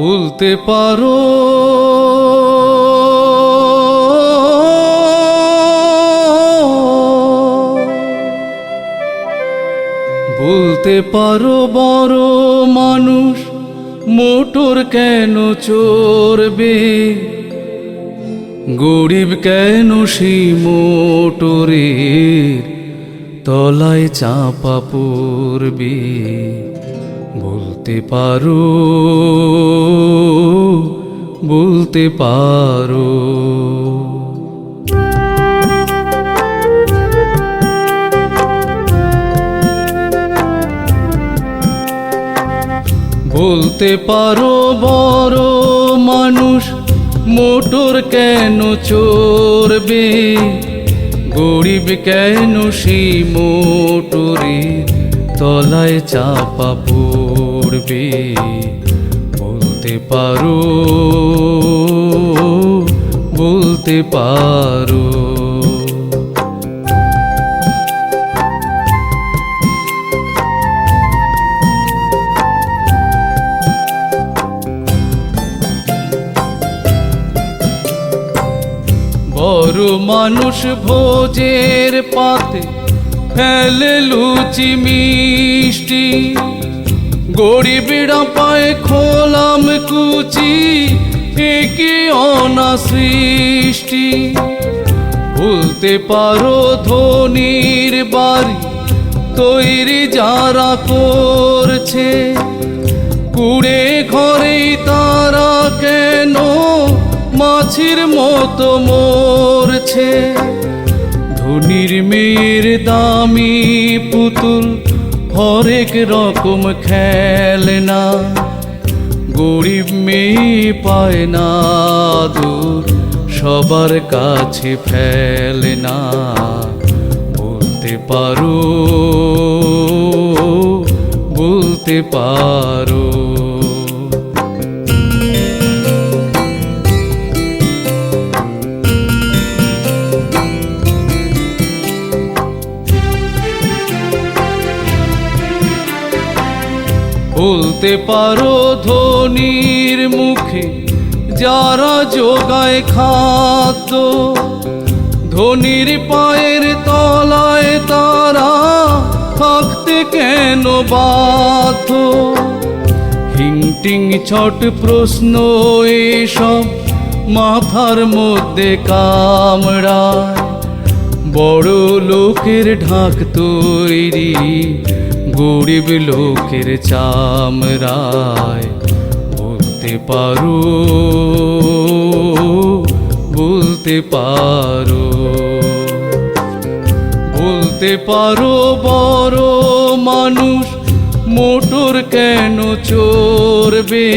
বলতে পারো। বলতে পারো, বড় মানুষ, মোটর কেন চড়বে? গরিব কেন সেই মোটরের তলায় চাপা পড়বে? বলতে পারো বলতে পারো। বলতে পারো, বড় মানুষ, মোটর কেন চোরবে গরিব কেন সেই মোটরে? তলায় চাপা পড়বে বলতে পারো বলতে পারো। বড় মানুষ ভোজের পাতে ফেলে লুচি মিষ্টি, গরিবরা পায় খোলাম কুচি, একে অনা সৃষ্টি। বলতে পারো ধনির বাড়ি তৈরি যারা করছে, কুড়ে ঘরে তারা কেন মাছির মতো মরছে? ধনির মেয়ের দামি পুতুল, হরেক রকম খেলনা। গরিব মেয়ে পায় না দূর, সবার কাছে ফেলে না বলতে পারো বলতে পারো। বলতে পারো ধনির মুখে, যারা যোগায় খাদ্য। ধনির পায়ের তলায় তারা থাকতে কেন বাধ্য? হিংটিং ছট প্রশ্ন এসব মাথার মধ্যে কামড়ায়। বড় লোকের ঢাক তৈরি গরিব লোকের চামড়ায় বলতে পারো বলতে পারো বলতে পারো বড় মানুষ মোটর কেন চোরবে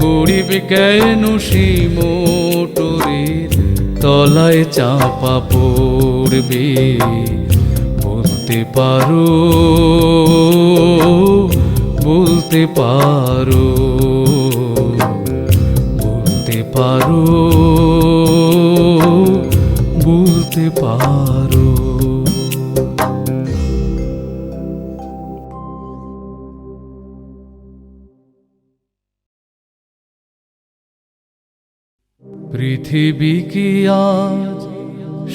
গরিব কেন সেই মোটরের তলায় চাপা পড়বে? বলতে পারো বলতে পারো বলতে পারো বলতে পারো। পৃথিবী কি আজ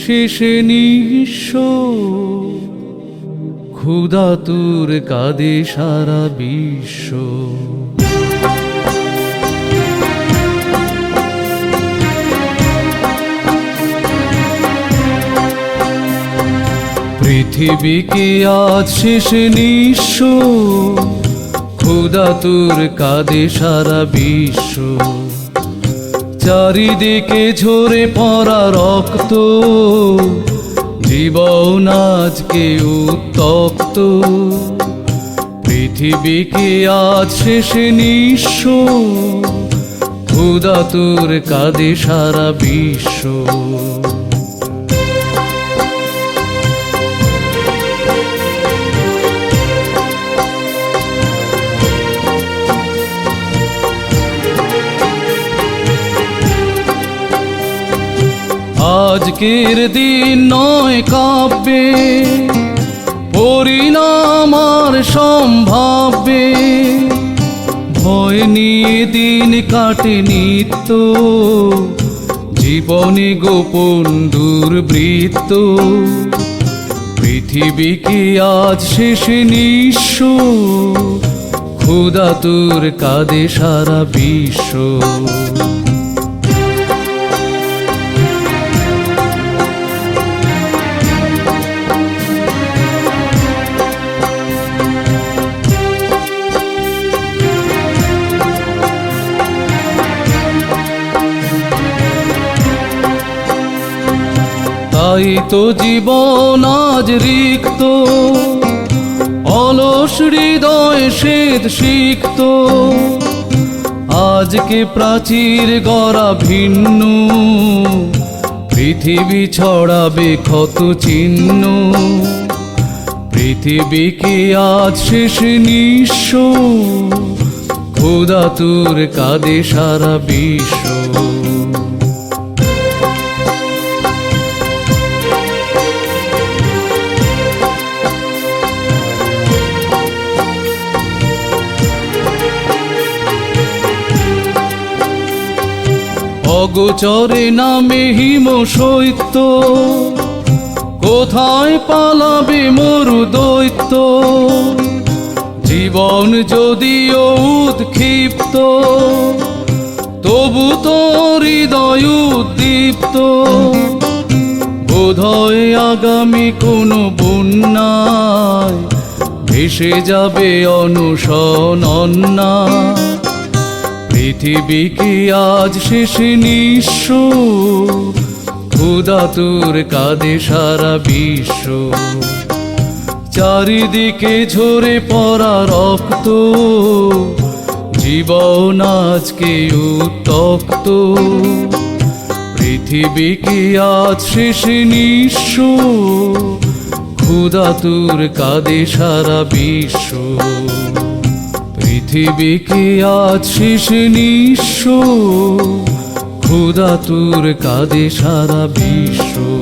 শেষে নিঃস্ব? ক্ষুধা তুর কাঁদে সারা বিশ্ব। পৃথিবী কি আজ শেষে নিঃস্ব, ক্ষুধা তুর কাঁদে সারা বিশ্ব। চারিদিকে ঝরে পড়া রক্ত, জীবন আজকে উত্তপ্ত পৃথিবীকে আজ শেষে নিঃস্ব। ক্ষুদা তোর কাঁদে সারা বিশ্ব। আজকের দিন নয় কাব্যে। পরিণাম আর সম্ভাব্যে। ভয় নিয়ে দিন কাটে নিত্য। জীবনে গোপন দুর্বৃত্ত। পৃথিবী কি আজ শেষ নিঃস্ব। খুদা তোর কাঁদে সারা বিশ্ব। তাই তো জীবন আজ রিক্ত। অলস হৃদয় শ্বেত সিক্ত। আজকে প্রাচীর গড়া ভিন্ন। পৃথিবী ছড়াবে ক্ষত চিহ্ন। পৃথিবী কি আজ শেষ নিঃস্ব? খোদা তোর কাঁদে সারা বিশ্ব। অগোচরে নামে হিম সৈত্য। কোথায় পালাবে মরু দৈত্য? জীবন যদিও উৎক্ষিপ্ত, তবু তো হৃদয় উদ্দীপ্ত। বোধয় আগামী কোনো বন্যায় ভেসে যাবে অনুসন অন্যায়। পৃথিবী কি আজ শেষ নিঃস্ব? খুদা তোর কাঁদে সারা বিশ্ব। চারিদিকে ঝরে পড়া রক্ত। জীবন আজকে উত্তক্ত পৃথিবী কি আজ শেষ নিঃস্ব? খুদা তোর কাঁদে সারা বিশ্ব। পৃথিবী কি আছিস নিঃস্ব? খুদা তোর কাঁদে সারা বিশ্ব।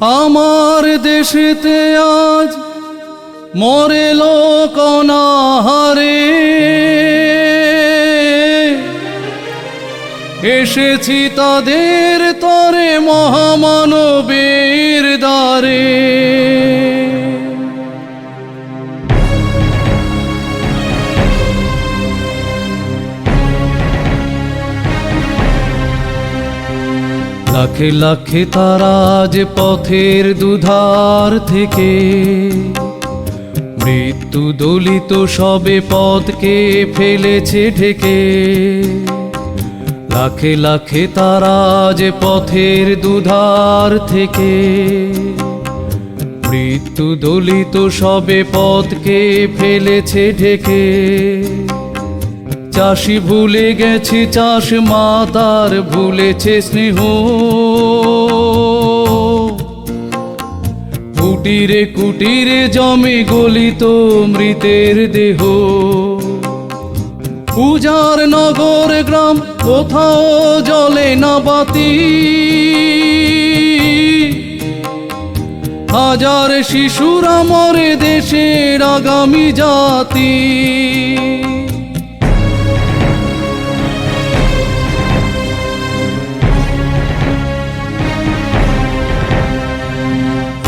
আমার দেশেতে আজ মরে লোক অনাহারে। এসেছি তাদের তরে মহামানবের দ্বারে। লাখে লাখে তারা পথের দুধার থেকে। মৃত্যু দলিত সবে পথকে ফেলেছে ঢেকে। লাখে লাখে তারা পথের দুধার থেকে। মৃত্যু দলিত সবে পথকে ফেলেছে ঢেকে। চাষি ভুলে গেছে, চাষ মাতার ভুলেছে স্নেহ। কুটিরে কুটিরে জমে গলিত মৃতের দেহ। পূজার নগর গ্রাম, কোথাও জলে না বাতি। হাজার শিশুরা মরে দেশের আগামী জাতি।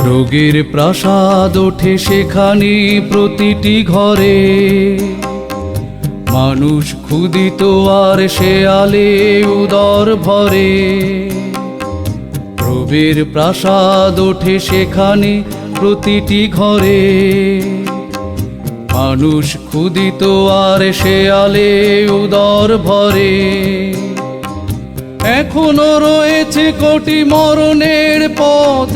রোগের প্রাসাদ ওঠে সেখানে প্রতিটি ঘরে। মানুষ ক্ষুদিত আর শেয়ালে উদর ভরে। রবির প্রাসাদ ওঠে সেখানে প্রতিটি ঘরে। মানুষ ক্ষুদিত আর শেয়ালে উদর ভরে। এখনও রয়েছে কোটি মরণের পথ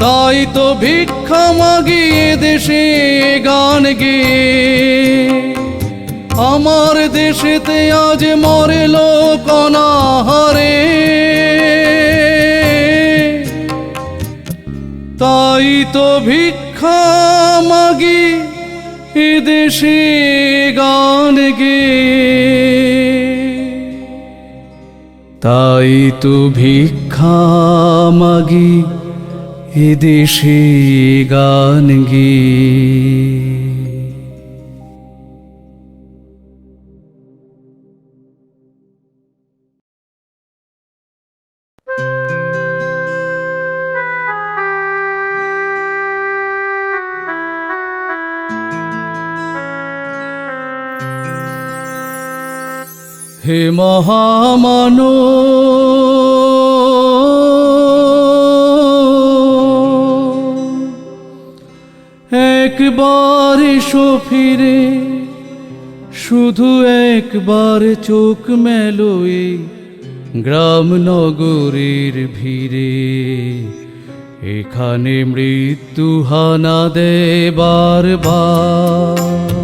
তাই তো ভিক্ষা মাগিয়ে দেশে গান গেয়ে। আমার দেশেতে আজ মরে লোক অনাহারে তাই তো ভিক্ষা মাগি এ দেশে গান গে। তাই তো ভিক্ষা মাগি এদেশে গান গে। মহামানো। একবার এসো শুধু একবার চোখ মেলো এই গ্রাম নগরের ভিড়ে। এখানে মৃত্যু হানা দেবার বার।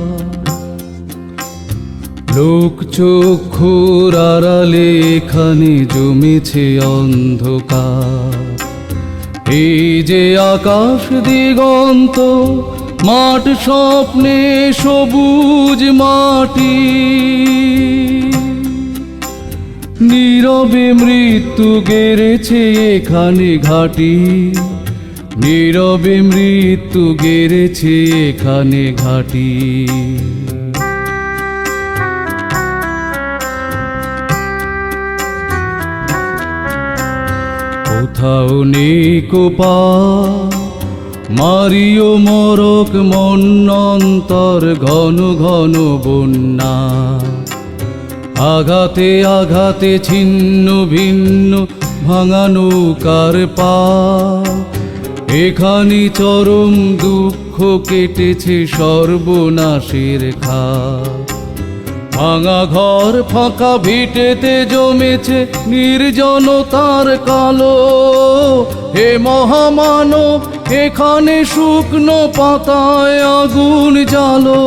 লোক চক্ষুর আড়ালে এখানে জমেছে অন্ধকার। এই যে আকাশ দিগন্ত, মাঠ স্বপ্নে সবুজ মাটি। নীরবে মৃত্যু গেড়েছে এখানে ঘাটি। নীরবে মৃত্যু গেড়েছে এখানে ঘাটি। কোথাও নেই কোপা, মারিও মরক মন্নন্তর ঘন ঘন বন্যা। আঘাতে আঘাতে ছিন্ন ভিন্ন ভাঙানো কার পা। এখানে চরম দুঃখ কেটেছে সর্বনাশের খা। ভাঙা ঘর ফাঁকা ভিটেতে জমেছে নির্জনতার কালো। হে মহামানব এখানে শুকনো পাতায় আগুন জ্বালো।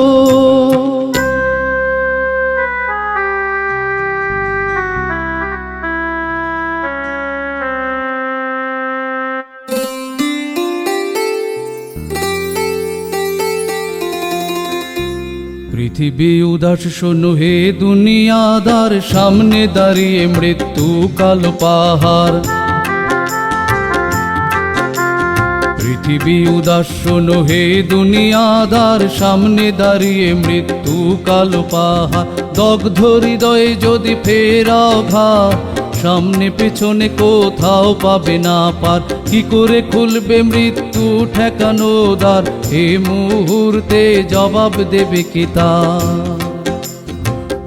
পৃথিবী উদাস, শোনো হে দুনিয়াদার, সামনে দাঁড়িয়ে মৃত্যু কাল পাহাড়। পৃথিবী উদাস, শোনো হে দুনিয়াদার, সামনে দাঁড়িয়ে মৃত্যু কাল পাহাড়। দগ্ধ হৃদয়ে যদি ফেরাও ঘাট সামনে পেছনে কোথাও পাবে না পার। কি করে খুলবে মৃত্যু, ঠেকানো দ্বার। এ মুহূর্তে জবাব দেবে কি তা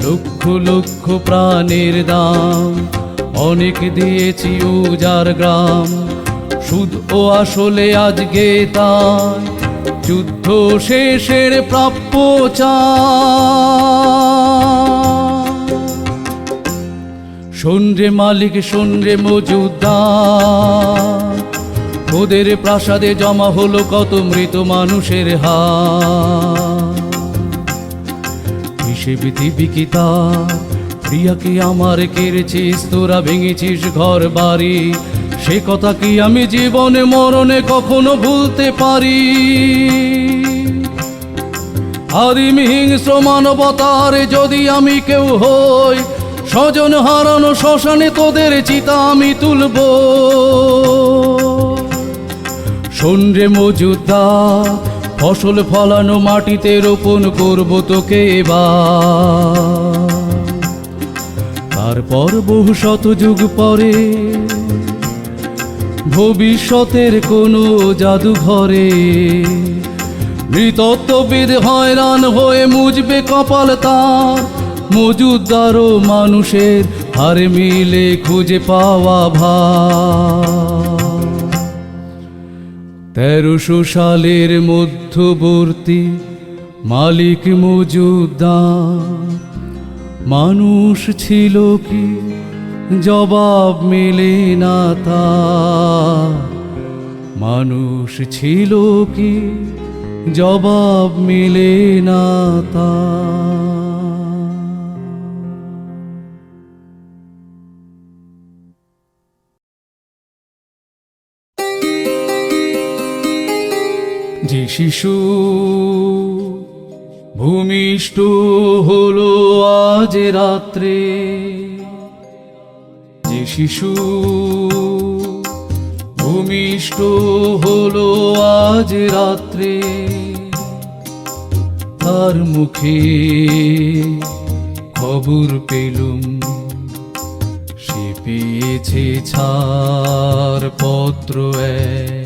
লক্ষ লক্ষ প্রাণের দাম। অনেক দিয়েছি উজার গ্রাম। সুদ ও আসলে আজকে তাই। যুদ্ধ শেষের প্রাপ্য চায় শোন রে মালিক, শোন রে মজুদার। ওদের প্রাসাদে জমা হলো কত মৃত মানুষের হাত হিসেবে কি প্রিয়াকে আমার কেড়েছিস? তোরা ভেঙেছিস ঘর, বাড়ি? সে কথা কি আমি জীবনে, মরণে কখনো ভুলতে পারি? আদিম হিংস্র মানবতার যদি আমি কেউ হই স্বজন হারানো শ্মশানে তোদের চিতা আমি তুলব। শোন রে মজুদা, ফসল ফলানো মাটিতে রোপণ করব তোকে এবার। তারপর বহু শত যুগ পরে, ভবিষ্যতের কোনো জাদুঘরে নৃতত্ত্ববিদ হয়রান হয়ে মুজবে কপাল তার। মজুদারও মানুষের হারে মিলে খুঁজে পাওয়া ভা তেরোশো সালের মধ্যবর্তী মালিক মজুদার। মানুষ ছিল কি? জবাব মেলে না তা। মানুষ ছিল কি? জবাব মেলে না তা। শিশু। ভূমিষ্ঠ হলো আজ রাত্রে। যে শিশু ভূমিষ্ঠ হলো আজ রাত্রে, তার মুখে খবর পেলুম। সে পেয়েছে ছাড় পত্র এক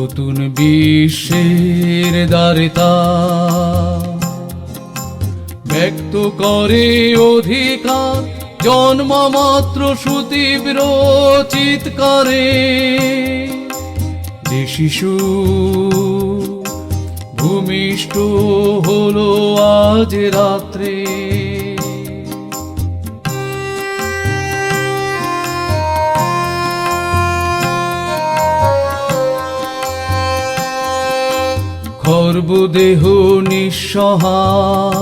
নতুন বিশ্বের দ্বারতা। ব্যক্ত করে অধিকার, জন্ম মাত্র সুতীব্র চিৎকারে। যে শিশু ভূমিষ্ঠ হলো আজ রাত্রে। খর্বদেহ নিঃসহায়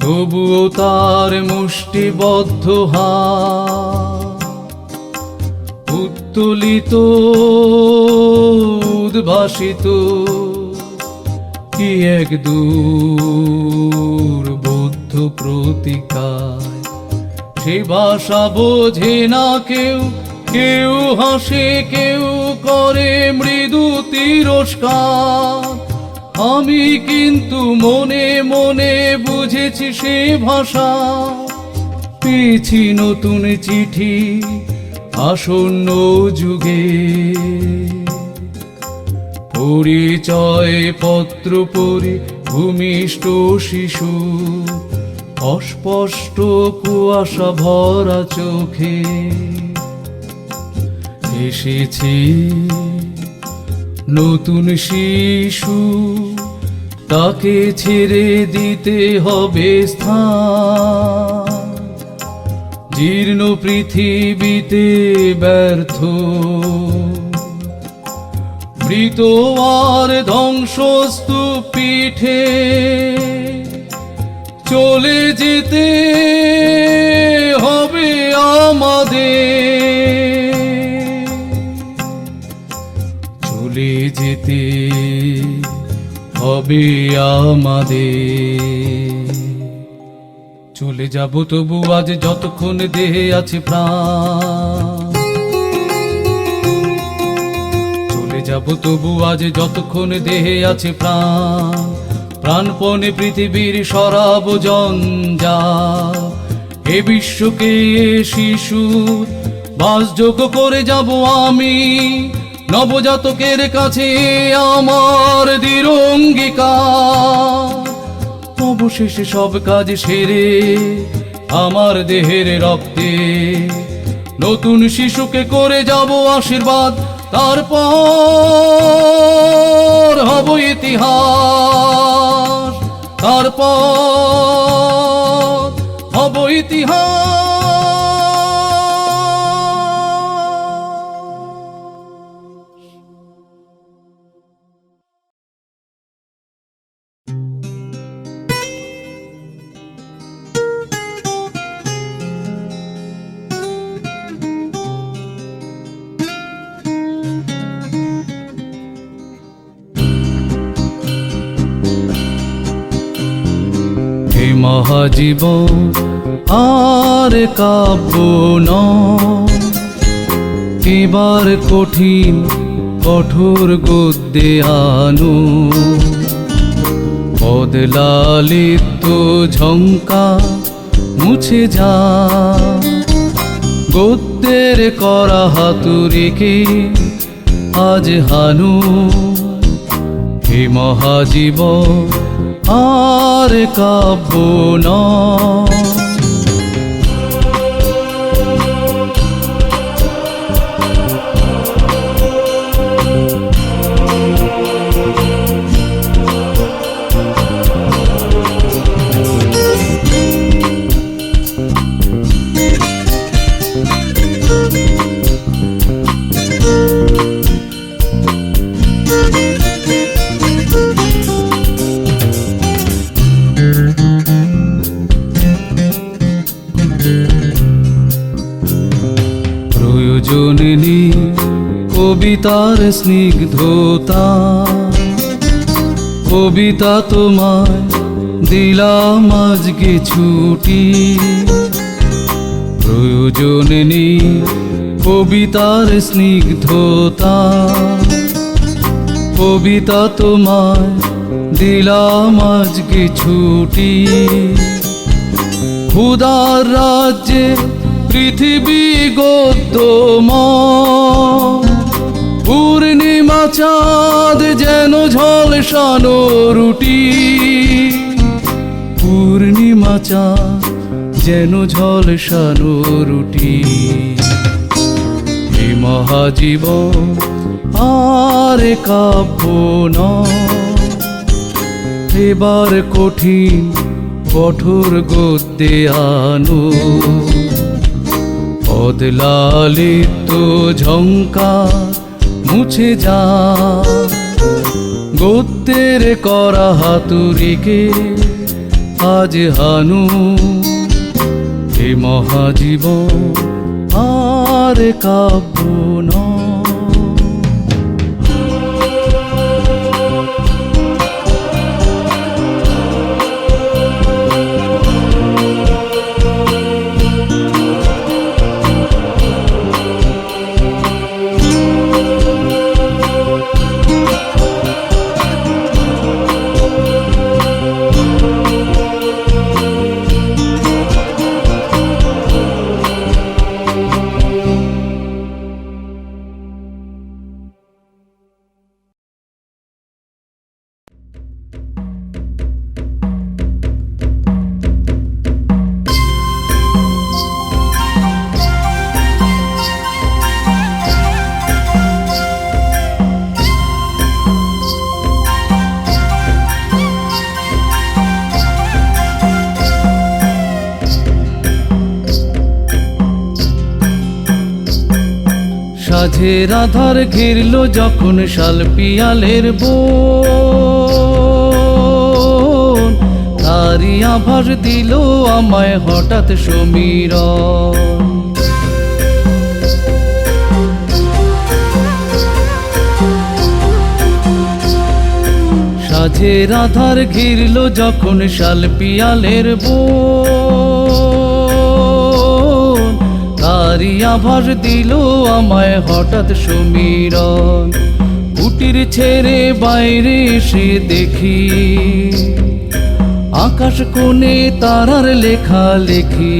তবুও তার মুষ্টিবদ্ধ হাত উত্তোলিত, উদ্ভাসিত, কি এক দূর বুদ্ধ প্রতিকায়। সে ভাষা বোঝে না কেউ কেউ হাসে, কেউ করে মৃদু তিরস্কার। আমি কিন্তু মনে মনে বুঝেছি সে ভাষা। পেয়েছি নতুন চিঠি আসন্ন যুগে। পরিচয় পত্র পরি ভূমিষ্ঠ শিশু, অস্পষ্ট কুয়াশা ভরা চোখে। এসেছি। নতুন শিশু, তাকে ছেড়ে দিতে হবে স্থান। জীর্ণ পৃথিবীতে ব্যর্থ। মৃত আর ধ্বংসস্তূপ পিঠে চলে যেতে হবে আমাদের। যেতে হবে আমাদের। চলে যাব তবু আজ যতক্ষণ দেহে আছে প্রাণ। চলে যাব তবু আজ যতক্ষণ দেহে আছে প্রাণ। প্রাণপণে পৃথিবীর সরাব যা এ বিশ্বকে শিশু, বাসযোগ্য করে যাব আমি। নবজাতকের কাছে আমার দৃঢ় অঙ্গীকার অবশেষে সব কাজ সেরে আমার দেহের রক্তে নতুন শিশুকে করে যাব আশীর্বাদ, তারপর হব ইতিহাস, তারপর হব ইতিহাস। হে আর কাব্য এবার কঠিন, কঠোর গদ্যে আনো। পদলালিত ঝঙ্কা মুছে যা। গদ্যের করা হাতুরিকে আজ হানু। হে মহাজীব আর কাব্য নয় কবিতার স্নিগ্ধতা। কবিতা তোমায় দিলাম আজকে ছুটি। প্রয়োজন নেই কবিতার স্নিগ্ধতা। কবিতা তোমায় দিলাম আজকে ছুটি। খুদার রাজ্যে পৃথিবী গদ্যময়। পূর্ণিমা চাঁদ যেন ঝলসানো রুটি। পূর্ণিমা চাঁদ যেন ঝলসানো রুটি। হে মহাজীবন আর কাব্য এবার কঠিন কঠোর গদ্যে আনো। অদলালিত ঝঙ্কার মুছে যা। গোত্রের করা হাতুরিকে আজ হানু। হে মহাজীবন আর কাব্য নয়। সাঝের আধার ঘিরল যখন শাল পিয়ালের বোন। তারি আভাস দিল আমায় হঠাৎ সমীর সাঝের আধার ঘিরল যখন শাল পিয়ালের বোন। তারি আভাস দিল আমায় হঠাৎ সমীরন কুটির ছেড়ে বাইরে এসে দেখি, আকাশ কোণে তারার লেখা লেখি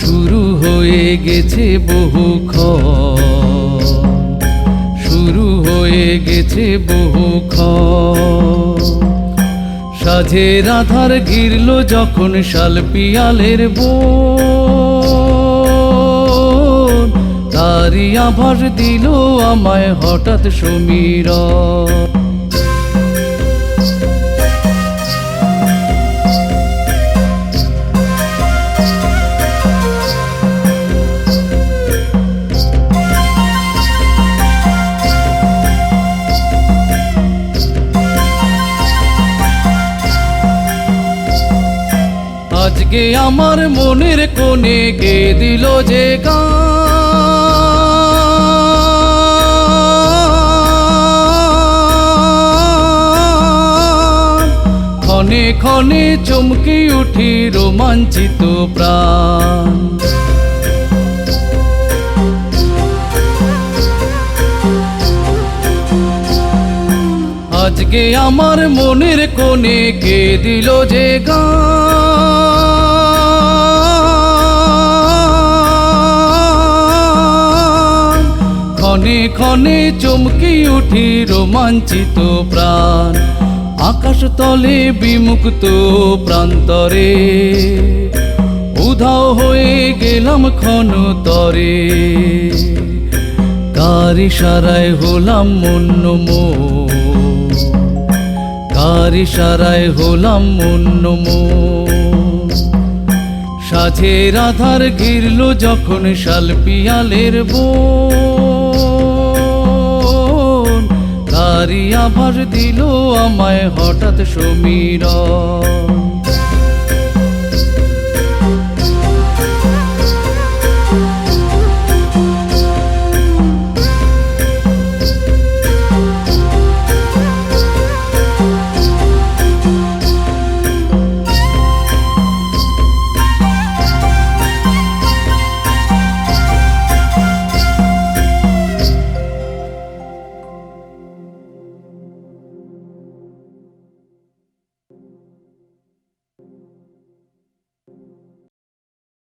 শুরু হয়ে গেছে বহু শুরু হয়ে গেছে বহু সাঝের আধার ঘিরল যখন শাল পিয়ালের বোন তারি আভাস দিল আমায় হঠাৎ সমীর। আজকে আমার মনের কোণে গে দিল যে গান? ক্ষণে ক্ষণে চমকি উঠি রোমাঞ্চিত প্রাণ। আজকে আমার মনের কোণে কে দিল যে গান? ক্ষণে ক্ষণে চমকি উঠি রোমাঞ্চিত প্রাণ। আকাশ তলে বিমুক্ত প্রান্তরে। উধাও হয়ে গেলাম ক্ষণ তরে কার ইশারায় হলাম মন্য মো কার ইশারায় হলাম মন্য মো সাঝের আধার ঘিরল যখন শাল পিয়ালের বোন। তারি আভাস দিল আমায় হঠাৎ সমীর